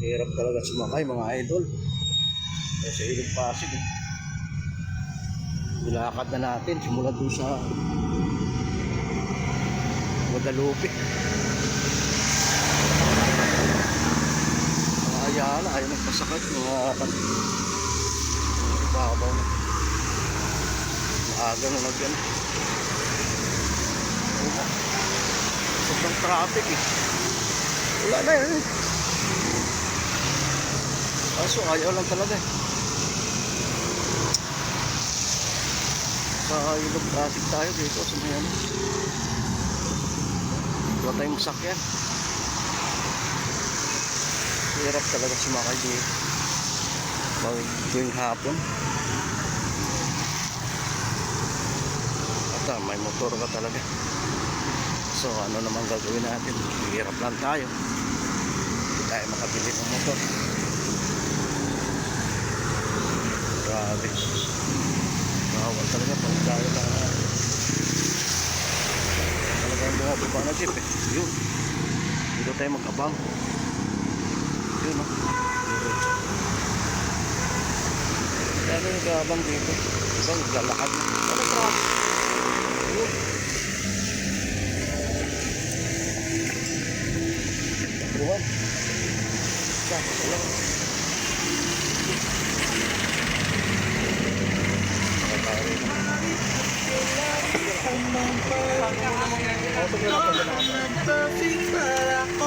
Hirap talaga sumakay mga idol. Eh, sa ilog pasig. Eh. Nilakad na natin simula doon sa Guadalupe. Mga ayala, ayaw nagpasakit. Mga babaw na. Maaga na nagyan. Sobrang traffic eh. Wala na yun eh. Kaso ayaw lang talaga eh. Sa ilog traffic tayo dito sa may ano. Wala tayong masakyan. Hirap talaga sumakay dito. Pag tuwing hapon. At ah, may motor ka talaga. So ano naman gagawin natin? Hirap lang tayo. Hindi tayo makabili ng motor. Grabe. Bawal talaga pag tayo na talagang bumababa na jeep eh. Yun. Dito tayo magkabang. Yun o. Ano yung gabang dito? Ibang naglalakad na. Ano traffic? Hope you